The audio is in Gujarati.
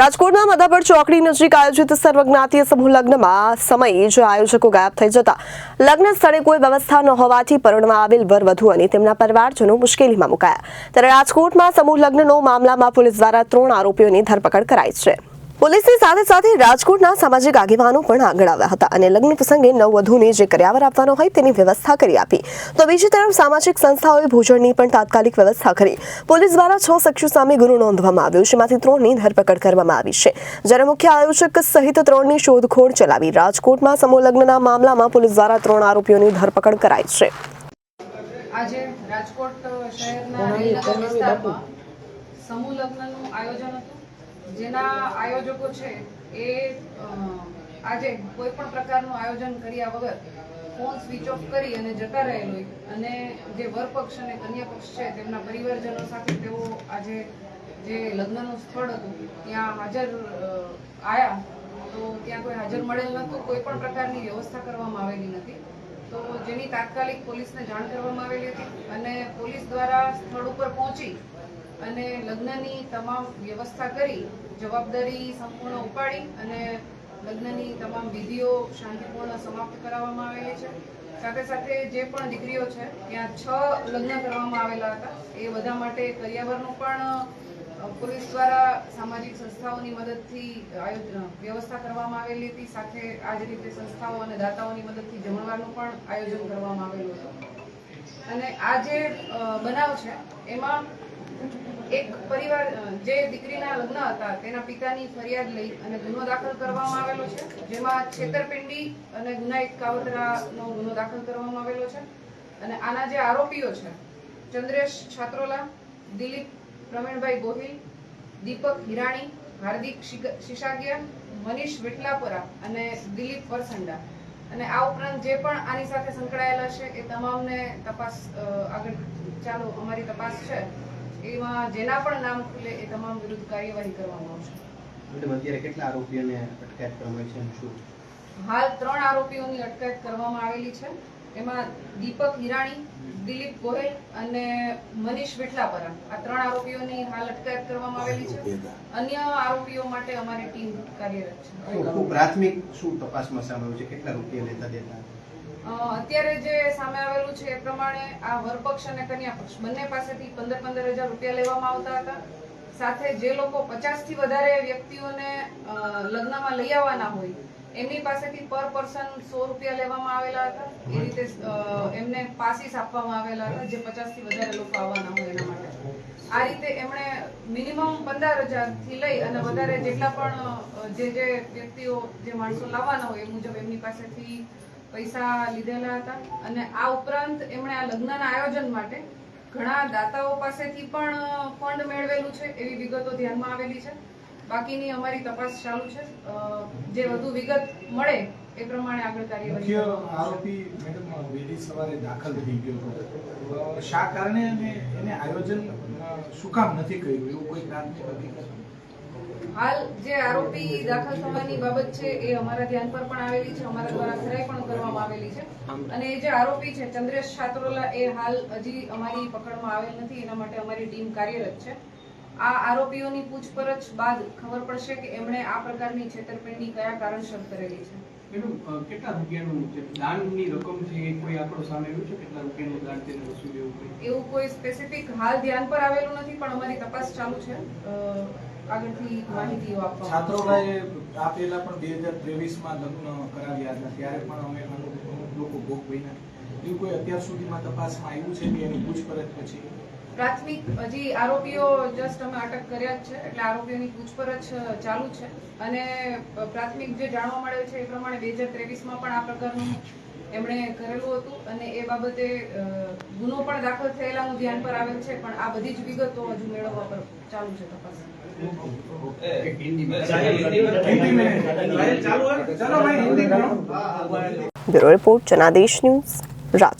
રાજકોટના મધાપર ચોકડી નજીક આયોજિત સર્વજ્ઞાતીય સમૂહ લગ્નમાં સમયે જ આયોજકો ગાયબ થઈ જતા. લગ્ન સ્થળે કોઈ વ્યવસ્થા ન હોવાથી પરણવા આવેલ વરવધુ અને તેમના પરિવારજનો મુશ્કેલીમાં મુકાયા. ત્યારે રાજકોટમાં સમૂહ લગ્નનો મામલામાં પોલીસ દ્વારા ત્રણ આરોપીઓની ધરપકડ કરાઈ છે. પોલીસની સાથે સાથે રાજકોટના સામાજિક આગેવાનો પણ આગળ આવ્યા હતા અને લગ્ન પ્રસંગે નવવધુને જે કર્યાવર આપવાનો હોય તેની વ્યવસ્થા કરી આપી. તો બીજી તરફ સામાજિક સંસ્થાઓએ ભોજનની પણ તાત્કાલિક વ્યવસ્થા કરી. પોલીસ દ્વારા છ શખ્સો સામે ગુનો નોંધવામાં આવ્યો. જેમાંથી ત્રણની ધરપકડ કરવામાં આવી છે. જ્યારે મુખ્ય આયોજક સહિત ત્રણની શોધખોળ ચલાવી રાજકોટમાં સમૂહ લગ્નના મામલામાં પોલીસ દ્વારા ત્રણ આરોપીઓની ધરપકડ કરાઈ છે. આજે રાજકોટ શહેરના સમૂહ લગ્નનું આયોજન હતું. જેના આયોજકો છે એ આજે કોઈ પણ પ્રકારનું આયોજન કર્યા વગર ફોન સ્વિચ ઓફ કરી અને જતા રહેલો અને જે વર પક્ષ અને કન્યા પક્ષ છે તેમના પરિવારજનો સાથે તેઓ આજે જે લગ્નનું સ્થળ હતું, ત્યાં હાજર આવ્યા તો ત્યાં કોઈ હાજર મળેલ નહોતું. કોઈ પણ પ્રકારની વ્યવસ્થા કરવામાં આવેલી નથી. તો જેની તાત્કાલિક પોલીસને જાણ કરવામાં આવેલી હતી અને પોલીસ દ્વારા સ્થળ ઉપર પહોંચી અને લગ્નની તમામ વ્યવસ્થા કરી, જવાબદારી સંપૂર્ણ ઉપાડી અને લગ્નની તમામ વિધિઓ શાંતિપૂર્ણ સમાપ્ત કરાવવામાં આવેલી છે. સાથે સાથે જે પણ દીકરીઓ છે, ત્યાં છ લગ્ન કરવામાં આવેલા હતા. એ બધા માટે કરિયાવરનું પણ પોલીસ દ્વારા સામાજિક સંસ્થાઓની મદદથી વ્યવસ્થા કરવામાં આવેલી હતી. સાથે આ જ રીતે સંસ્થાઓ અને દાતાઓની મદદથી જમણવારનું પણ આયોજન કરવામાં આવેલું હતું. અને આ જે બનાવ છે, એમાં એક પરિવાર જે દીકરીના લગ્ન હતા, તેના પિતાની ફરિયાદ લઈ અને ગુનો દાખલ કરવામાં આવેલો છે. જેમાં છેતરપિંડી અને ગુનાહિત કાવતરાનો ગુનો દાખલ કરવામાં આવેલો છે. અને આના જે આરોપીઓ છે, ચંદ્રેશ છાત્રોલા, દિલીપ પ્રવીણભાઈ ગોહિલ, દીપક હિરાણી, હાર્દિક શિગ- શિશાગિયા, મનીષ વિઠલાપુરા અને દિલીપ વરસંડા. અને આ ઉપરાંત જે પણ આની સાથે સંકળાયેલા છે, એ તમામને તપાસ આગળ ચાલુ, અમારી તપાસ છે. એમાં જેના પણ નામ ખુલે એ તમામ વિરુદ્ધ કાર્યવાહી કરવામાં આવશે. મેડમ અત્યારે કેટલા આરોપીઓને અટકાયત કરવામાં આવી છે અને શું? હાલ ત્રણ આરોપીઓની અટકાયત કરવામાં આવેલી છે. એમાં દીપક હિરાણી દિલીપ ગોહેલ અને મનીષ વિઠલાપરા. આ ત્રણ આરોપીઓની હાલ અટકાયત કરવામાં આવેલી છે. અન્ય આરોપીઓ માટે અમારી ટીમ કાર્યરત છે. પ્રાથમિક શું તપાસમાં સામે છે? કેટલા રૂપિયા લેતા દેતા? અત્યારે જે સામે આવેલું છે એ પ્રમાણે આ વરપક્ષ અને કન્યા પક્ષ બંને પાસેથી પંદર પંદર હજાર રૂપિયા લેવામાં આવતા હતા. સાથે જે લોકો પચાસથી વધારે વ્યક્તિઓને લગ્નમાં લઈ આવવાના હોય એમની પાસેથી પર પર્સન સો રૂપિયા લેવામાં આવેલા હતા. એ રીતે એમને પાસીસ આપવામાં આવેલા હતા જે પચાસથી વધારે લોકો આવવાના હોય એના માટે. આ રીતે એમણે મિનિમમ પંદર હજારથી લઈ અને વધારે જેટલા પણ જે જે વ્યક્તિઓ જે માણસો લાવવાના હોય એ મુજબ એમની પાસેથી પૈસા લીધેલા હતા. અને આ ઉપરાંત એમણે આ લગ્નના આયોજન માટે ઘણા દાતાઓ પાસેથી પણ ફંડ મેળવેલું છે એવી વિગતો ધ્યાનમાં આવેલી છે. બાકીની અમારી તપાસ ચાલુ છે. જે વધુ વિગત મળે એ પ્રમાણે આગળ કાર્યવાહી આરોપી મેડમ વહેલી સવારે દાખલ થઈ ગયો શા કારણે એને આયોજન શું કામ નથી કર્યું? એવું કોઈ પ્રાથમિક હકીકત? હાલ જે આરોપી દાખલ થવાની બાબત છે એ અમારા ધ્યાન પર પણ આવેલી છે અમારા દ્વારા ખરાઈ પણ કરવામાં આવેલી છે. અને એ જે આરોપી છે ચંદ્રેશ છાત્રોલા એ હાલ હજી અમારી પકડમાં આવેલ નથી એના માટે અમારી ટીમ કાર્યરત છે. આ આરોપીઓની પૂછપરછ બાદ ખબર પડશે કે એમણે આ પ્રકારની છેતરપિંડી કયા કારણસર કરેલી છે. મેડમ કેટલા રૂપિયાનું દાનની રકમ છે એ કોઈ આંકડો સામે આવ્યો છે? કેટલા રૂપિયાનું દાન તેને વસૂલ એવું કંઈ? એવું કોઈ સ્પેસિફિક હાલ ધ્યાન પર આવેલું નથી પણ અમારી તપાસ ચાલુ છે. આગળથી માહિતીઓ આપવામાં આવશે. આ પહેલા પણ બે હજાર ત્રેવીસમાં લગ્ન કરાવ્યા હતા ત્યારે પણ અમે અમુક અમુક લોકો ભોગ બન્યા. એવું કોઈ અત્યાર સુધીમાં તપાસમાં આવ્યું છે કે એની પૂછપરછ પછી? પ્રાથમિક હજી આરોપીઓ જસ્ટ અમે અટક કર્યા જ છે એટલે આરોપીઓની પૂછપરછ ચાલુ છે. અને પ્રાથમિક જે જાણવા મળે છે એ પ્રમાણે બે હજાર ત્રેવીસમાં પણ આ પ્રકારનું એમણે કરેલું હતું અને એ બાબતે ગુનો પણ દાખલ થયેલાનું ધ્યાન પર આવેલ છે પણ આ બધી જ વિગતો હજુ મેળવવા પર ચાલુ છે તપાસ bureau report Janadesh news Rajkot